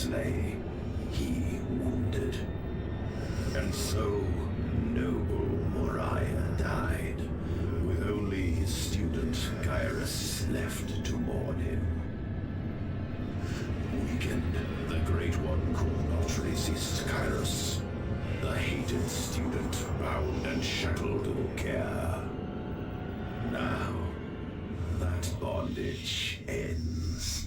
slay, he wounded. And so, noble Moria died, with only his student Kyrus left to mourn him. Weakened, the Great One could not resist Kyrus. The hated student bound and shackled Ulker. Now, that bondage ends.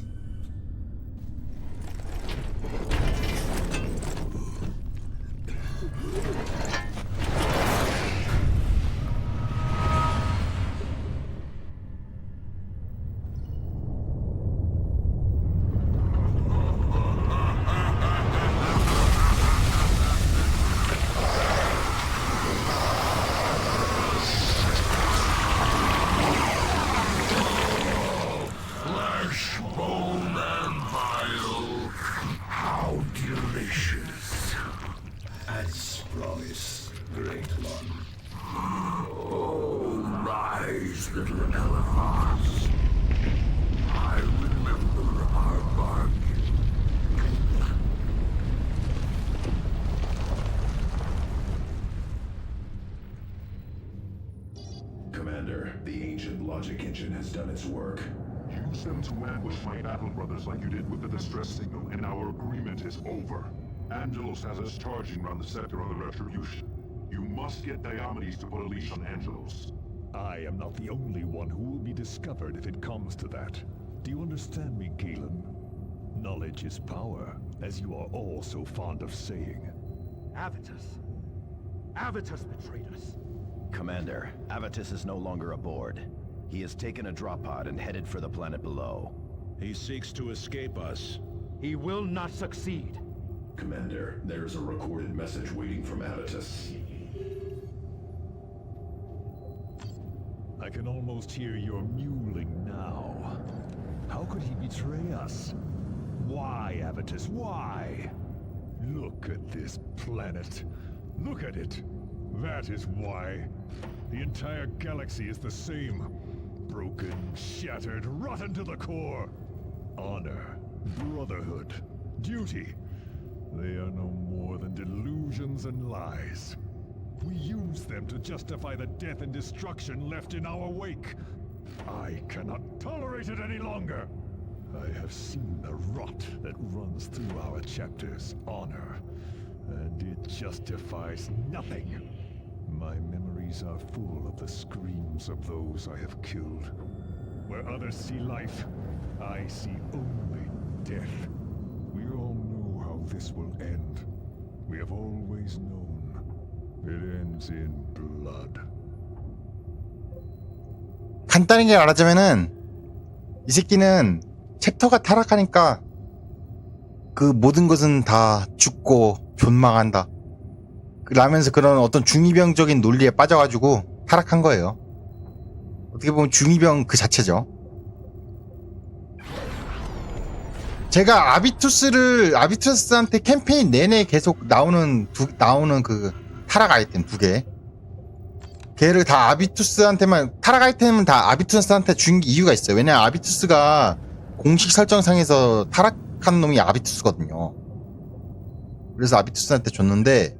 Engine has done its work. Use them to ambush my battle brothers like you did with the distress signal, and our agreement is over. Angelos has us charging around the sector of the Retribution. You must get Diomedes to put a leash on Angelos. I am not the only one who will be discovered if it comes to that. Do you understand me, Galen? Knowledge is power, as you are all so fond of saying. Avitus. Avitus betrayed us. Commander, Avitus is no longer aboard. He has taken a drop pod and headed for the planet below. He seeks to escape us. He will not succeed. Commander, there's a recorded message waiting from Avitus. I can almost hear your mewling now. How could he betray us? Why, Avitus, why? Look at this planet. Look at it. That is why. The entire galaxy is the same. Broken, shattered, rotten to the core. Honor, brotherhood, duty. They are no more than delusions and lies. We use them to justify the death and destruction left in our wake. I cannot tolerate it any longer. I have seen the rot that runs through our chapters, honor, and it justifies nothing. My memories are full of the screams of those I have killed. Where others see life, I see only death. We all know how this will end. We have always known. It ends in blood. 간단하게 말하자면은 이 새끼는 챕터가 타락하니까 그 모든 것은 다 죽고 존망한다. 라면서 그런 어떤 중이병적인 논리에 빠져가지고 타락한 거예요. 어떻게 보면 중이병 그 자체죠. 제가 아비투스를 아비투스한테 캠페인 내내 계속 나오는 두, 나오는 그 타락 아이템 두 개. 걔를 다 아비투스한테만 타락 아이템은 다 아비투스한테 준 이유가 있어요. 왜냐 면 아비투스가 공식 설정상에서 타락한 놈이 아비투스거든요. 그래서 아비투스한테 줬는데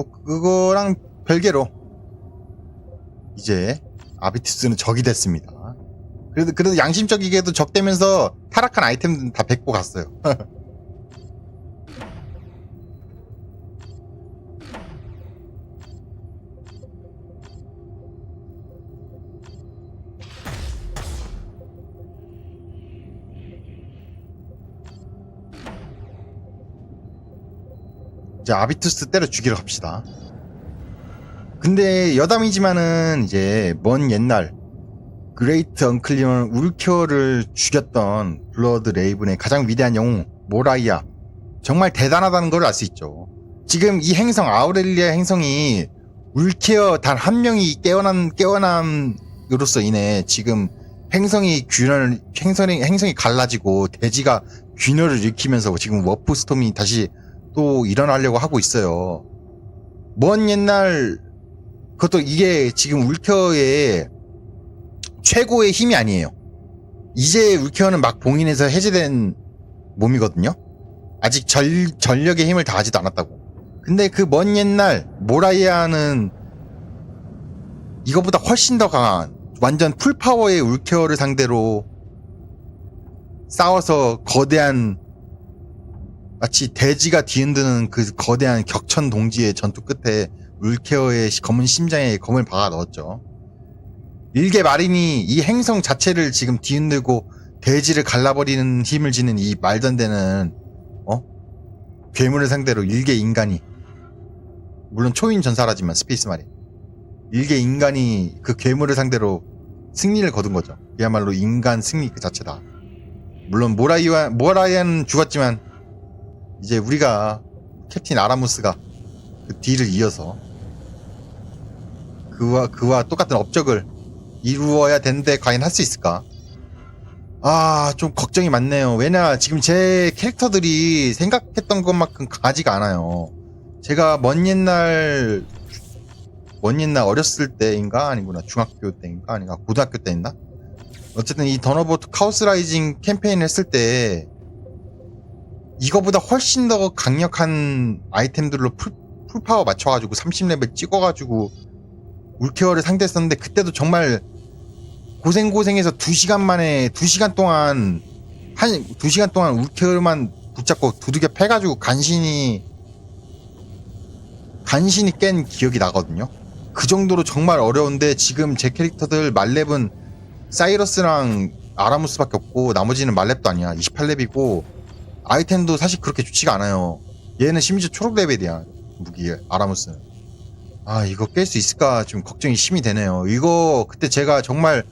뭐 그거랑 별개로 이제 아비투스는 적이 됐습니다. 그래도 그래도 양심적이게도 적되면서 타락한 아이템 다 뱉고 갔어요. 이제 아비투스 때려 죽이러 갑시다. 근데 여담이지만은 이제 먼 옛날 그레이트 언클리온 울켜를 죽였던 블러드 레이븐의 가장 위대한 영웅 모라이아 정말 대단하다는 걸 알 수 있죠. 지금 이 행성 아우렐리아 행성이 울케어 단 한 명이 깨어난 깨어남으로써 인해 지금 행성이 균열 행성이 행성이 갈라지고 대지가 균열을 일으키면서 지금 워프 스톰이 다시 또 일어나려고 하고 있어요. 먼 옛날 그것도 이게 지금 울케어의 최고의 힘이 아니에요. 이제 울케어는 막 봉인해서 해제된 몸이거든요. 아직 전, 전력의 힘을 다하지도 않았다고. 근데 그 먼 옛날 모라이아는 이거보다 훨씬 더 강한 완전 풀파워의 울케어를 상대로 싸워서 거대한 마치 대지가 뒤흔드는 그 거대한 격천 동지의 전투 끝에 울케어의 검은 심장에 검을 박아 넣었죠. 일개 마린이 이 행성 자체를 지금 뒤흔들고 대지를 갈라버리는 힘을 지닌 이 말도 안 되는 어 괴물을 상대로 일개 인간이 물론 초인 전사라지만 스페이스 마린 일개 인간이 그 괴물을 상대로 승리를 거둔 거죠. 그야말로 인간 승리 그 자체다. 물론 모라이와 모라이아는 죽었지만 이제 우리가 캡틴 아라무스가 그 뒤를 이어서 그와 그와 똑같은 업적을 이루어야 되는데 과연 할 수 있을까? 아, 좀 걱정이 많네요. 왜냐, 지금 제 캐릭터들이 생각했던 것만큼 강하지가 않아요. 제가 먼 옛날, 먼 옛날 어렸을 때인가? 아니구나. 중학교 때인가? 아닌가? 고등학교 때인가? 어쨌든 이 더너보트 카우스 라이징 캠페인을 했을 때, 이거보다 훨씬 더 강력한 아이템들로 풀, 풀파워 맞춰가지고 30레벨 찍어가지고 울케어를 상대했었는데 그때도 정말 고생고생해서 2시간 만에 2시간 동안 한 2시간 동안 울케어만 붙잡고 두들겨 패가지고 간신히 간신히 깬 기억이 나거든요. 그 정도로 정말 어려운데 지금 제 캐릭터들 말렙은 사이러스랑 아라무스밖에 없고 나머지는 말렙도 아니야. 28렙이고 아이템도 사실 그렇게 좋지가 않아요. 얘는 심지어 초록 레벨이야. 무기 아라무스는. 아 이거 깰 수 있을까 좀 걱정이 심이 되네요. 이거 그때 제가 정말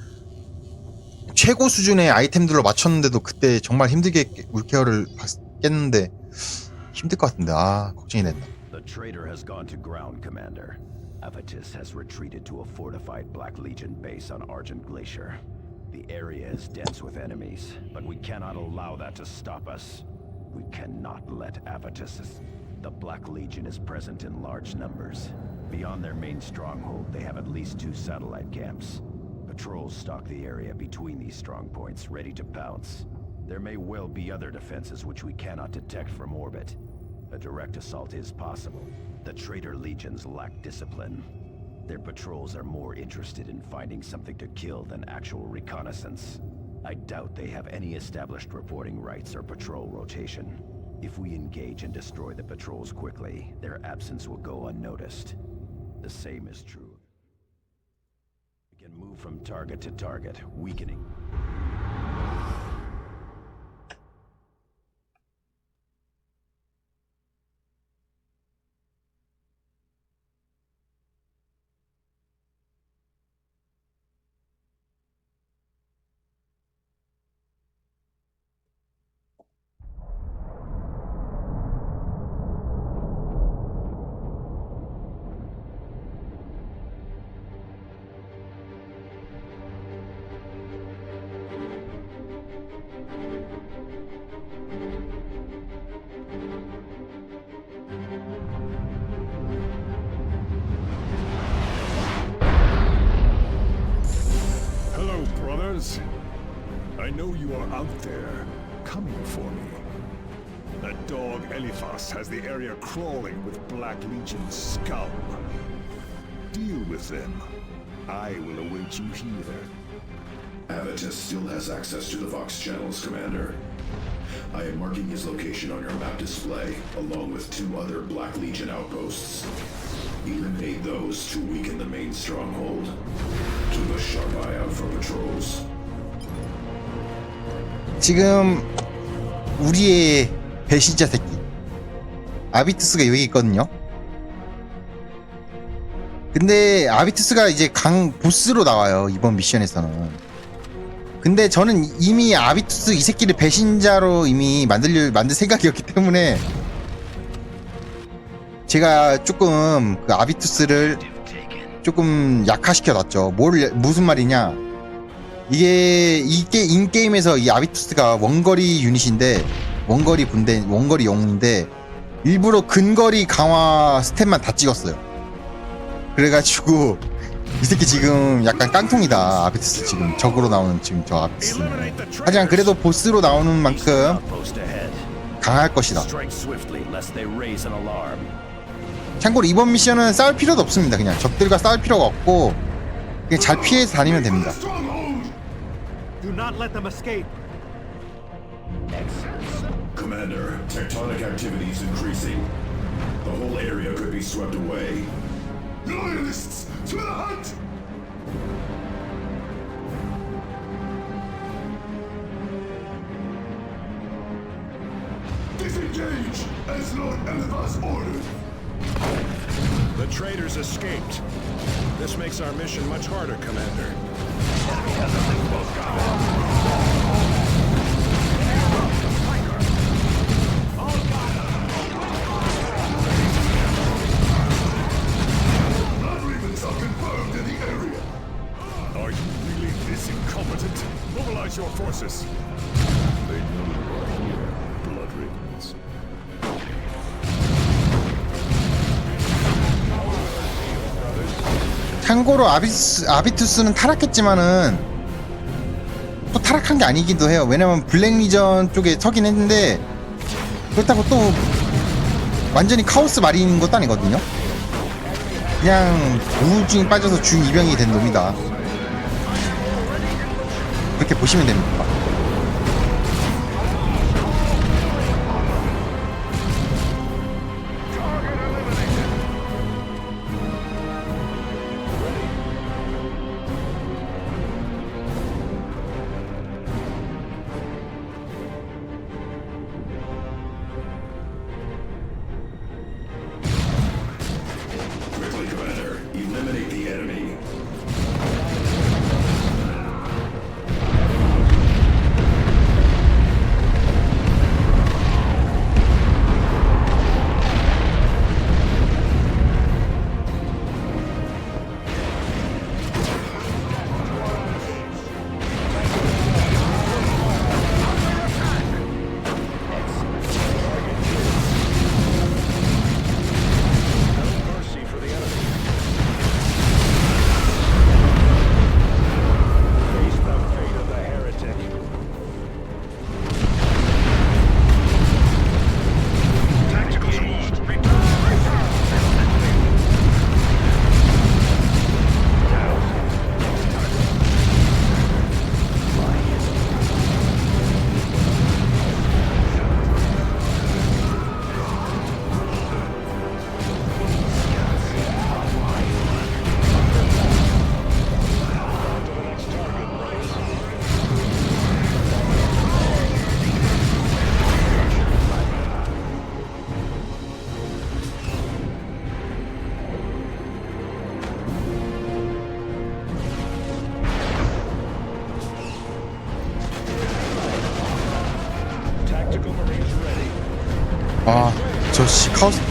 최고 수준의 아이템들로 맞췄는데도 그때 정말 힘들게 깨- 울케어를 봤- 깼는데 힘들 것 같은데 아 걱정이 된다. The traitor has gone to ground, Commander. Avitus has retreated to a fortified Black Legion base on Argent Glacier. The area is dense with enemies, but we cannot allow that to stop us. We cannot let Avitus... The Black Legion is present in large numbers. Beyond their main stronghold, they have at least two satellite camps. Patrols stalk the area between these strong points, ready to pounce. There may well be other defenses which we cannot detect from orbit. A direct assault is possible. The traitor legions lack discipline. Their patrols are more interested in finding something to kill than actual reconnaissance. I doubt they have any established reporting rights or patrol rotation. If we engage and destroy the patrols quickly, their absence will go unnoticed. The same is true. We can move from target to target, weakening. You are out there, coming for me. That dog Eliphas has the area crawling with Black Legion scum. Deal with them. I will await you here. Avitus still has access to the Vox channels, Commander. I am marking his location on your map display, along with two other Black Legion outposts. Eliminate those to weaken the main stronghold. Keep a sharp eye out for patrols. 지금 우리의 배신자 새끼 아비투스가 여기 있거든요. 근데 아비투스가 이제 강 보스로 나와요 이번 미션에서는. 근데 저는 이미 아비투스 이 새끼를 배신자로 이미 만들 만들 생각이었기 때문에 제가 조금 그 아비투스를 조금 약화시켜 놨죠. 뭘 무슨 말이냐? 이게 이게 인 게임에서 이 아비투스가 원거리 유닛인데 원거리 분대 원거리 영웅인데 일부러 근거리 강화 스탯만 다 찍었어요. 그래가지고 이 새끼 지금 약간 깡통이다 아비투스 지금 적으로 나오는 지금 저 아비투스. 하지만 그래도 보스로 나오는 만큼. 강할 것이다. 참고로 이번 미션은 싸울 필요도 없습니다. 그냥 적들과 싸울 필요가 없고 그냥 잘 피해서 다니면 됩니다. Not let them escape. Commander, tectonic activity is increasing. The whole area could be swept away. Loyalists, to the hunt! Disengage, as Lord Elevas ordered. The traitors escaped. This makes our mission much harder, Commander. Are confirmed in the area. Are you really this incompetent? Mobilize your forces. 참고로 아비스, 아비투스는 타락했지만은 또 타락한 게 아니기도 해요. 왜냐면 블랙 리전 쪽에 서긴 했는데 그렇다고 또 완전히 카오스 마린인 것도 아니거든요. 그냥 우울증이 빠져서 중이병이 된 놈이다. 그렇게 보시면 됩니다.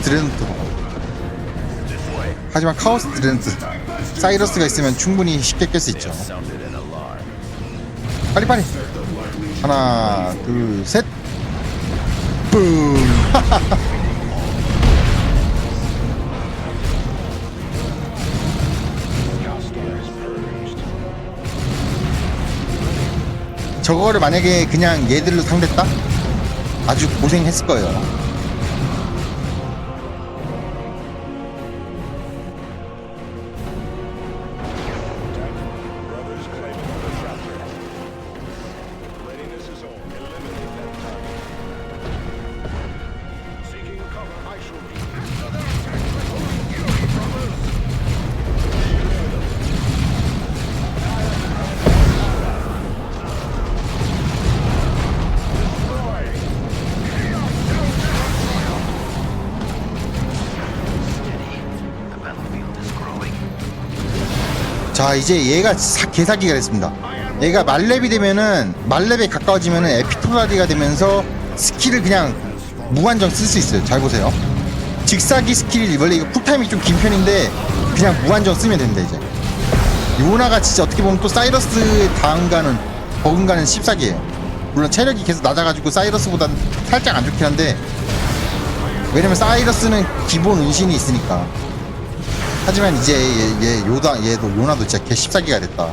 드레노트. 하지만 카오스 드레노트. 사이러스가 있으면 충분히 쉽게 깰 수 있죠. 빨리빨리. 하나, 둘, 셋. 뿜. 저거를 만약에 그냥 얘들로 상대했다? 아주 고생했을 거예요. 자 이제 얘가 사- 개사기가 됐습니다. 얘가 말렙이 되면은 말렙에 가까워지면은 에피토라디가 되면서 스킬을 그냥 무한정 쓸 수 있어요. 잘 보세요. 직사기 스킬 원래 이거 쿨타임이 좀 긴 편인데 그냥 무한정 쓰면 됩니다 이제. 요나가 진짜 어떻게 보면 또 사이러스 다음가는 버금가는 14기예요. 물론 체력이 계속 낮아가지고 사이러스보단 살짝 안 좋긴 한데 왜냐면 사이러스는 기본 은신이 있으니까 하지만 이제 얘, 얘 요다 얘도 요나도 진짜 개 14기가 됐다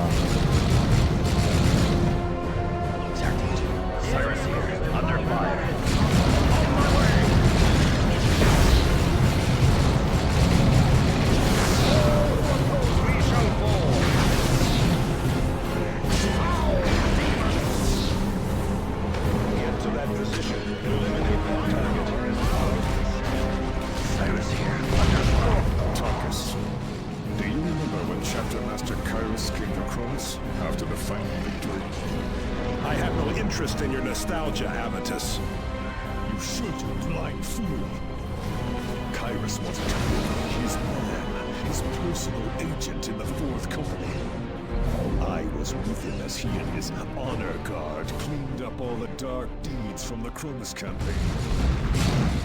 personal agent in the Fourth Company. I was with him as he and his honor guard cleaned up all the dark deeds from the Cronus campaign.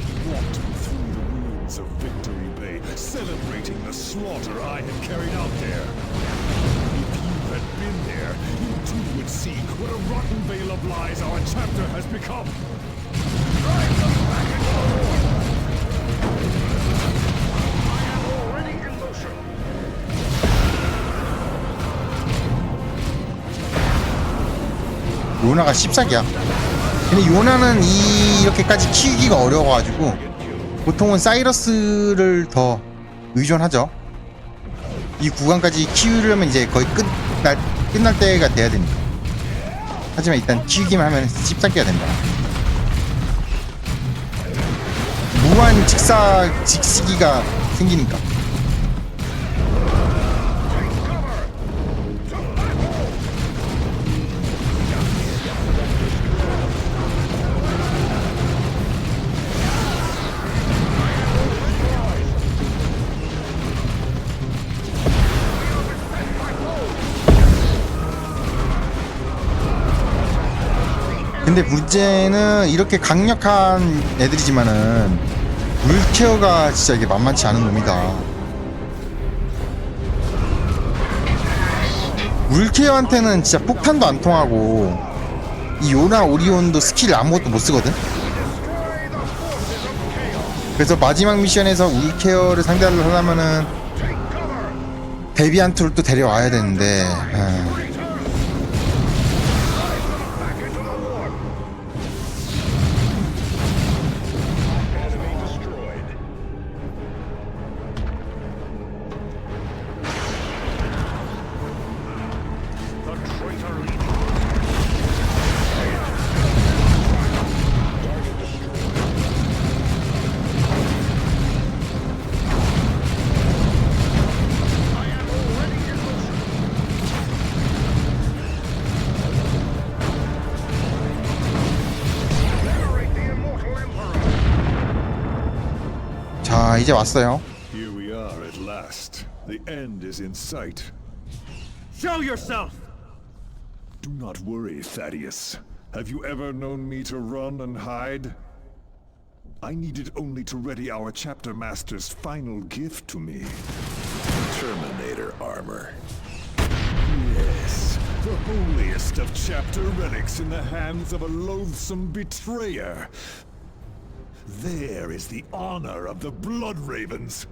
He walked me through the ruins of Victory Bay, celebrating the slaughter I had carried out there. If you had been there, you too would see what a rotten veil of lies our chapter has become. 요나가 14기야. 근데 요나는 이, 이렇게까지 키우기가 어려워가지고 보통은 사이러스를 더 의존하죠. 이 구간까지 키우려면 이제 거의 끝날, 끝날 때가 돼야 됩니다. 하지만 일단 키우기만 하면 14기가 된다. 무한 직사 직시기가 생기니까 근데 문제는 이렇게 강력한 애들이지만은 물케어가 진짜 이게 만만치 않은 놈이다. 물케어한테는 진짜 폭탄도 안 통하고 이 요나 오리온도 스킬 아무것도 못 쓰거든. 그래서 마지막 미션에서 울케어를 상대를 하려면은 데비안트를 또 데려와야 되는데. 아. 이제 왔어요. Here we are at last. The end is in sight. Show yourself! Do not worry, Thaddeus. Have you ever known me to run and hide? I needed only to ready our chapter master's final gift to me. Terminator armor. Yes, the holiest of chapter relics in the hands of a loathsome betrayer. There is the honor of the Blood Ravens.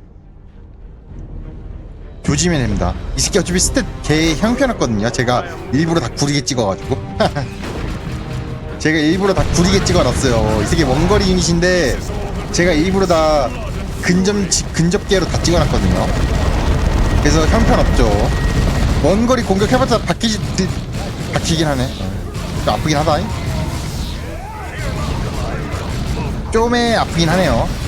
조지면 됩니다. 이 새끼 어차피 스탯 개 형편없거든요. 제가 일부러 다 구리게 찍어가지고. 제가 일부러 다 구리게 찍어놨어요. 이 새끼 원거리 유닛인데 제가 일부러 다 근접 근접계로 다 찍어놨거든요. 그래서 형편없죠. 원거리 공격해봤자 바뀌지 바뀌긴 하네. 좀 아프긴 하다. 좀에 아프긴 하네요.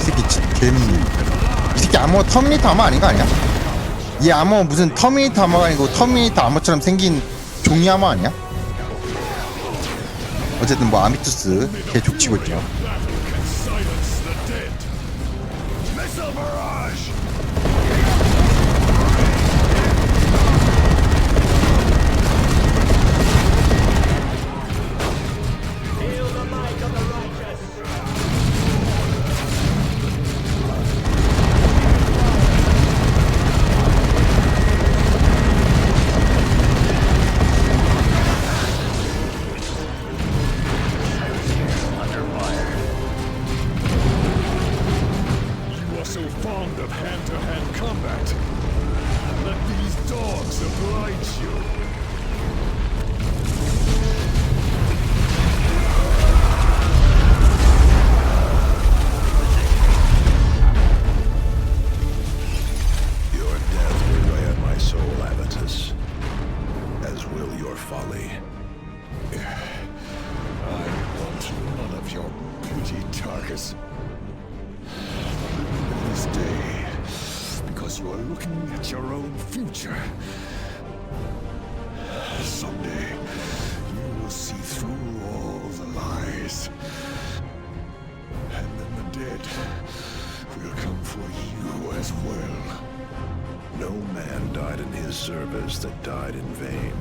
이 새끼 진짜 개미 이 새끼 아머 터미네이터 아머 아닌 거 아니야? 이 아머 무슨 터미네이터 아머가 아니고 터미네이터 아머처럼 생긴 종이 아머 아니야? 어쨌든 뭐 아미투스 개 족치고 있죠 man died in his service that died in vain.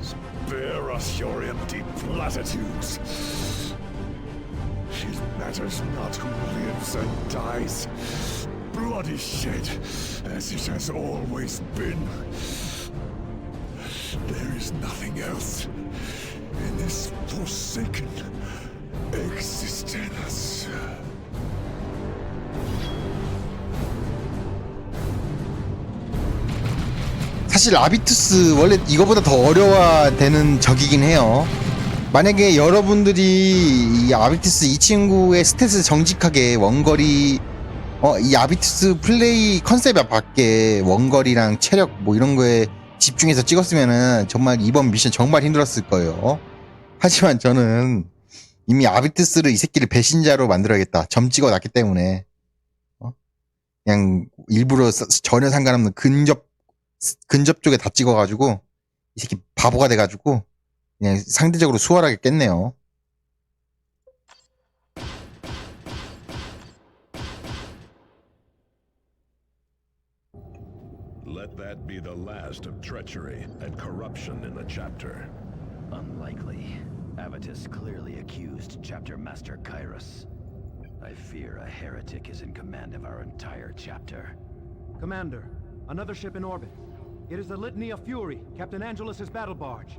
Spare us your empty platitudes. It matters not who lives and dies. Blood is shed, as it has always been. There is nothing else in this forsaken existence. 사실 아비투스 원래 이거보다 더 어려워되는 적이긴 해요. 만약에 여러분들이 이 아비투스 이 친구의 스탯을 정직하게 원거리 어 이 아비투스 플레이 컨셉에 밖에 원거리랑 체력 뭐 이런 거에 집중해서 찍었으면은 정말 이번 미션 정말 힘들었을 거예요. 하지만 저는 이미 아비투스를 이 새끼를 배신자로 만들어야겠다. 점 찍어 놨기 때문에 어? 그냥 일부러 서- 전혀 상관없는 근접 근접 쪽에 다 찍어가지고 이 새끼 바보가 돼가지고 그냥 상대적으로 수월하게 깼네요. Let that be the last of treachery and corruption in the chapter. Unlikely. Avitus clearly accused Chapter Master Kairos. I fear a heretic is in command of our entire chapter. Commander, another ship in orbit. It is the Litany of Fury, Captain Angelus's battle barge.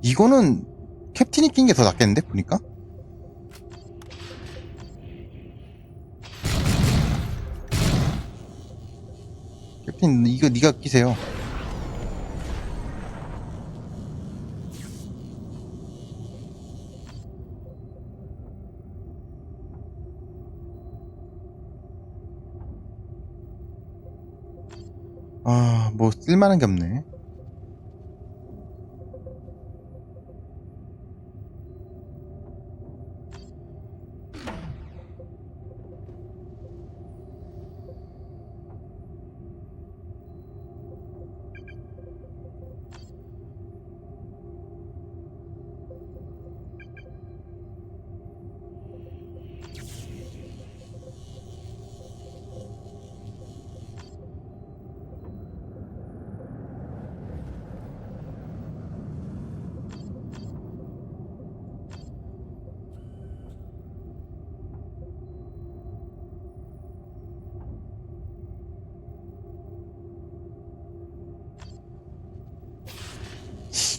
이거는 캡틴이 낀 게 더 낫겠는데 보니까 캡틴 이거 네가 끼세요. 아, 뭐 쓸만한 게 없네.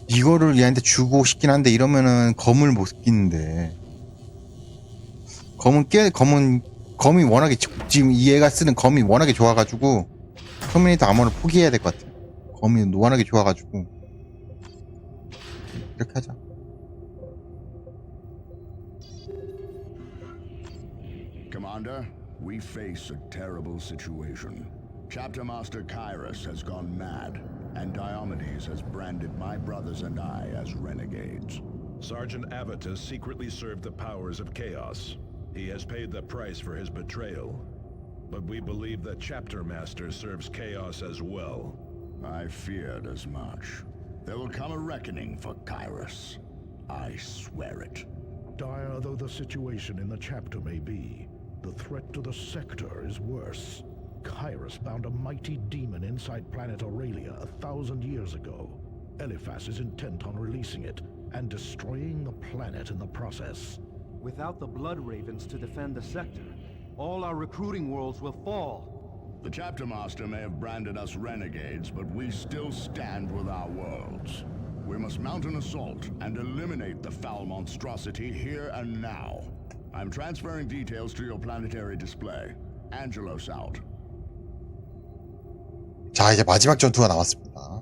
이거를 얘한테 주고 싶긴 한데 이러면은 검을 못 끼는데 검은 깨 검은 검이 워낙에 지- 지금 이 애가 쓰는 검이 워낙에 좋아가지고 터미네이터 아머를 포기해야 될 것 같아. 검이 워낙에 좋아가지고. 이렇게 하자. Commander, we face a terrible situation. Chapter Master Kyrus has gone mad, and Diomedes has branded my brothers and I as renegades. Sergeant Avitus secretly served the powers of chaos. He has paid the price for his betrayal. But we believe that Chapter Master serves chaos as well. I feared as much. There will come a reckoning for Kyrus. I swear it. Dire though the situation in the chapter may be, the threat to the sector is worse. Kyrus bound a mighty demon inside planet Aurelia a thousand years ago. Eliphas is intent on releasing it and destroying the planet in the process. Without the Blood Ravens to defend the sector, all our recruiting worlds will fall. The Chapter Master may have branded us renegades, but we still stand with our worlds. We must mount an assault and eliminate the foul monstrosity here and now. I'm transferring details to your planetary display. Angelos out. 자, 이제 마지막 전투가 남았습니다.